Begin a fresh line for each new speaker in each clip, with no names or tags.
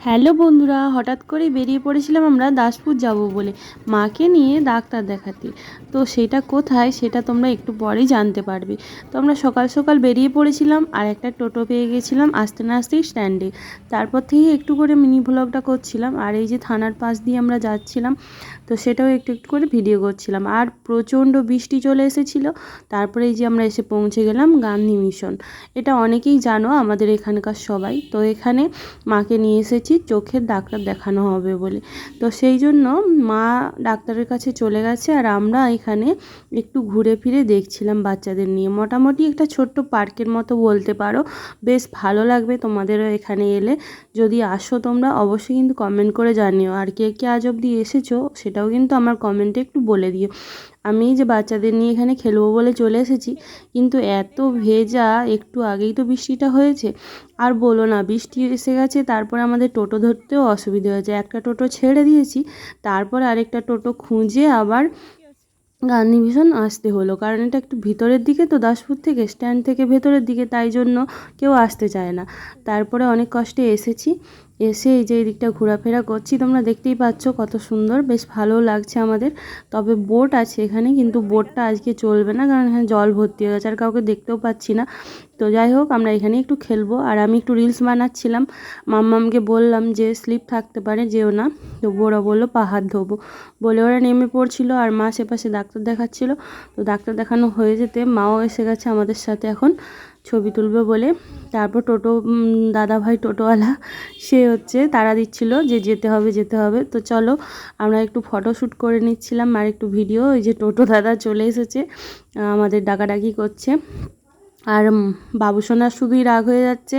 Hello বন্ধুরা, হঠাৎ করে বেরিয়ে পড়েছিলাম আমরা দাসপুর যাব বলে। মাকে নিয়ে ডাক্তার দেখাতে। তো সেটা কোথায় সেটা তোমরা একটু পরেই জানতে পারবে। তো আমরা সকাল সকাল বেরিয়ে পড়েছিলাম আর একটা টোটো পেয়ে গেছিলাম আসতে না আসতেই স্ট্যান্ডে। তারপর থেকে একটু করে মিনি ভ্লগটা করছিলাম আর এই যে থানার পাশ দিয়ে আমরা যাচ্ছিলাম, তো সেটাও একটু একটু করে ভিডিও করছিলাম। আর প্রচণ্ড বৃষ্টি চলে এসেছিল, তারপরে এই যে আমরা এসে পৌঁছে গেলাম গান্ধী মিশন। এটা অনেকেই জানো, আমাদের এখানকার সবাই। তো এখানে মাকে নিয়ে এসেছি চোখের ডাক্তার দেখানো হবে বলে। তো সেই জন্য মা ডাক্তারের কাছে চলে গেছে আর আমরা এখানে একটু ঘুরে ফিরে দেখছিলাম বাচ্চাদের নিয়ে। মোটামুটি একটা ছোট্ট পার্কের মতো বলতে পারো। বেশ ভালো লাগবে তোমাদেরও এখানে এলে। যদি আসো তোমরা অবশ্যই কিন্তু কমেন্ট করে জানিও। আর কে কে আজ অবধি এসেছ সেটাও কিন্তু আমার কমেন্টে একটু বলে দিও। আমি যে বাচ্চাদের নিয়ে এখানে খেলব বলে চলে এসেছি, কিন্তু এত ভেজা, একটু আগেই তো বৃষ্টিটা হয়েছে। আর বলো না, বৃষ্টি এসে গেছে, তারপর আমাদের টোটো ধরতেও অসুবিধা হয়েছে। একটা টোটো ছেড়ে দিয়েছি, তারপর আরেকটা টোটো খুঁজে আবার গান্ধী মিশন আসতে হলো। কারণ এটা একটু ভিতরের দিকে তো, দাসপুর থেকে, স্ট্যান্ড থেকে ভেতরের দিকে, তাই জন্য কেউ আসতে চায় না। তারপরে অনেক কষ্টে এসেছি। এসে এই যে এই দিকটা ঘোরাফেরা করছি, তোমরা দেখতেই পাচ্ছ কত সুন্দর, বেশ ভালো লাগছে আমাদের। তবে বোট আছে এখানে, কিন্তু বোটটা আজকে চলবে না, কারণ এখানে জল ভর্তি হয়ে গেছে, আর কাউকে দেখতেও পাচ্ছি না। তো যাই হোক, আমরা এখানে একটু খেলব, আর আমি একটু রিলস বানাচ্ছিলাম। মাম্মামকে বললাম যে স্লিপ থাকতে পারে, যেও না। তো ওরা বলল, পাহাড় ধোবো। বলে ওরা নেমে পড়ছিল, আর মা সেপাশে ডাক্তার দেখাচ্ছিল। তো ডাক্তার দেখানো হয়ে যেতে, মাও এসে গেছে আমাদের সাথে এখন। ছবি তুলবে বলে। তারপর টোটো দাদা ভাই টোটোওয়ালা, সে হচ্ছে তারা দিচ্ছিল যে যেতে হবে যেতে হবে। তো চলো, আমরা একটু ফটোশ্যুট করে নিচ্ছিলাম আর একটু ভিডিও ওই যে টোটো দাদা চলে এসেছে আমাদের ডাকাডাকি করছে। আর বাবুসোনার শুধুই রাগ হয়ে যাচ্ছে।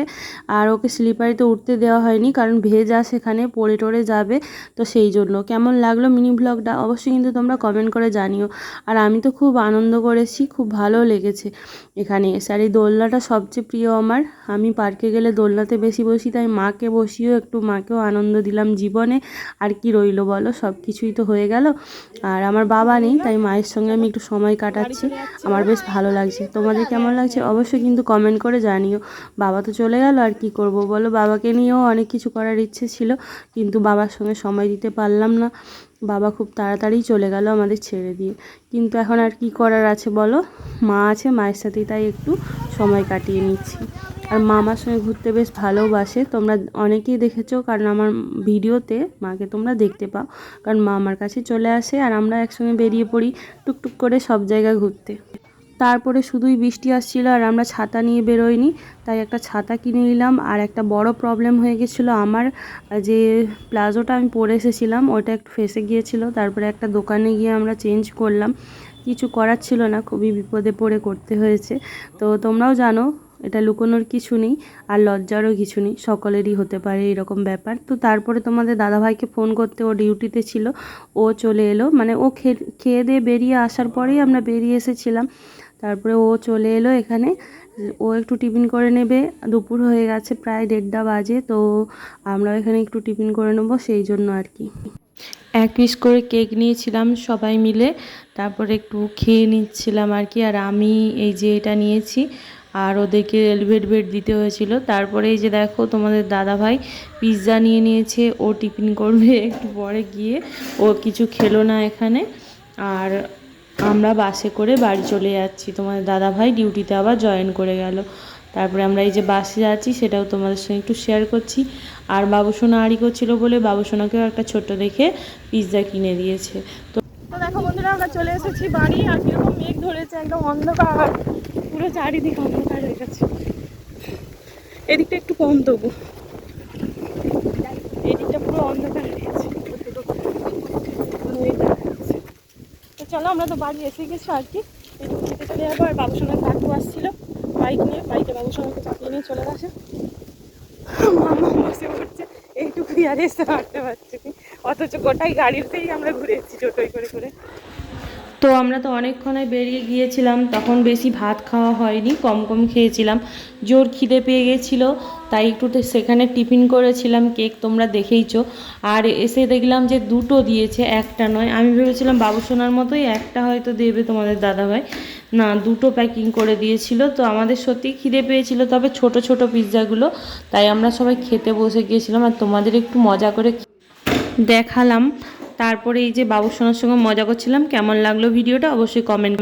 আর ওকে স্লিপারিতে উঠতে দেওয়া হয়নি, কারণ ভেজা সেখানে পড়ে টড়ে যাবে, তো সেই জন্য। কেমন লাগল মিনি ব্লগটা? অবশ্যই কিন্তু তোমরা কমেন্ট করে জানিও। আর আমি তো খুব আনন্দ করেছি, খুব ভালো লেগেছে এখানে এসে। আর এই দোলনাটা সবচেয়ে প্রিয় আমার। আমি পার্কে গেলে দোলনাতে বেশি বসি, তাই মাকে বসিও একটু মাকেও আনন্দ দিলাম জীবনে। আর কি রইল বলো? সব কিছুই তো হয়ে গেল। আর আমার বাবা নেই, তাই মায়ের সঙ্গে আমি একটু সময় কাটাচ্ছি। আমার বেশ ভালো লাগছে। তোমাদের কেমন লাগছে? অবশ্যই কিন্তু কমেন্ট করে জানিও। বাবা তো চলে গেল, আর কি করব বলো? বাবাকে নিয়েও অনেক কিছু করার ইচ্ছে ছিল, কিন্তু বাবার সঙ্গে সময় দিতে পারলাম না। বাবা খুব তাড়াতাড়ি চলে গেল আমাদের ছেড়ে দিয়ে। কিন্তু এখন আর কি করার আছে বলো? মা আছে, মায়ের সাথেই তাই একটু সময় কাটিয়ে নিচ্ছি। আর মা আমার সঙ্গে ঘুরতে বেশ ভালোবাসে, তোমরা অনেকেই দেখেছ, কারণ আমার ভিডিওতে মাকে তোমরা দেখতে পাও। কারণ মা আমার কাছে চলে আসে, আর আমরা একসঙ্গে বেরিয়ে পড়ি টুকটুক করে সব জায়গায় ঘুরতে। তারপরে শুধুই বৃষ্টি আসছিল আর আমরা ছাতা নিয়ে বেরোইনি। তাই একটা ছাতা কিনে নিলাম আর একটা বড় প্রবলেম হয়ে গেছিল আমার, যে প্লাজোটা আমি পরে এসেছিলাম, ওটা একটু ফেসে গিয়েছিল। তারপরে একটা দোকানে গিয়ে আমরা চেঞ্জ করলাম। কিছু করার ছিল না, খুবই বিপদে পড়ে করতে হয়েছে। তো তোমরাও জানো, এটা লুকোনোর কিছু নেই আর লজ্জারও কিছু নেই, সকলেরই হতে পারে এরকম ব্যাপার। তো তারপরে তোমাদের দাদাভাইকে ফোন করতে ও ডিউটিতে ছিল। ও চলে এলো মানে ও খেয়ে দিয়ে বেরিয়ে আসার পরেই আমরা বেরিয়ে এসেছিলাম। তারপরে ও চলে এলো এখানে। ও একটু টিফিন করে নেবে। দুপুর হয়ে গেছে প্রায় দেড়টা বাজে, তো আমরা এখানে একটু টিফিন করে নেব সেই জন্য আর কি। এক পিস করে কেক নিয়েছিলাম সবাই মিলে, তারপরে একটু খেয়ে নিচ্ছিলাম আর কি। আর আমি এই যে এটা নিয়েছি, আর ওদেরকে এলভেট বেড দিতে হয়েছিল। তারপরে এই যে দেখো তোমাদের দাদা ভাই পিৎজা নিয়ে নিয়েছে, ও টিফিন করবে একটু পরে গিয়ে। ও কিছু খেলো না এখানে। আর আমরা বাসে করে বাড়ি চলে যাচ্ছি। তোমাদের দাদা ভাই ডিউটিতে আবার জয়েন করে গেল। তারপরে আমরা এই যে বাসে যাচ্ছি, সেটাও তোমাদের সঙ্গে একটু শেয়ার করছি। আর বাবুসোনা আড়ি করছিল বলে বাবুসোনাকেও একটা ছোট্ট দেখে পিৎজা কিনে দিয়েছে। তো
তো দেখো বন্ধুরা, আমরা চলে এসেছি বাড়ি, আর কীরকম মেঘ ধরেছে, একদম অন্ধকার। পুরো চারিদিক অন্ধকার হয়ে গেছে। এদিকটা একটু কম তবু। এদিকটা পুরো অন্ধকার হয়ে গেছে মেঘ দেখা যাচ্ছে। তো চলো, আমরা তো বাড়ি এসে গেছি আর কি। একটু খেতে চলে যাব, আর বাবুর সঙ্গে কাকু আসছিল। বাইক নিয়ে, বাইকে বাবুর সঙ্গে চাপিয়ে নিয়ে চলে গেছে। মামা বসে পড়ছে, এইটুকুই আর এসে হাঁটতে পারছি অথচ গোটাই গাড়িতেই আমরা ঘুরে এসেছি টোটোই করে করে।
তো আমরা তো অনেকক্ষণে বেরিয়ে গিয়েছিলাম, তখন বেশি ভাত খাওয়া হয়নি, কম কম খেয়েছিলাম। জোর খিদে পেয়ে গেছিল, তাই একটু সেখানে টিফিন করেছিলাম, কেক তোমরা দেখেইছো। আর এসে দেখলাম যে দুটো দিয়েছে, একটা নয়। আমি ভেবেছিলাম বাবুসোনার মতোই একটা হয়তো দেবে তোমাদের দাদাভাই। না, দুটো প্যাকিং করে দিয়েছিল, তো আমাদের সত্যি খিদে পেয়েছিল, তবে ছোট ছোট পিৎজাগুলো, তাই আমরা সবাই খেতে বসে গিয়েছিলাম, আর তোমাদের একটু মজা করে দেখালাম। তারপরে এই যে বাবুর সোনার সঙ্গে মজা করছিলাম কেমন লাগল ভিডিওটা? অবশ্যই কমেন্ট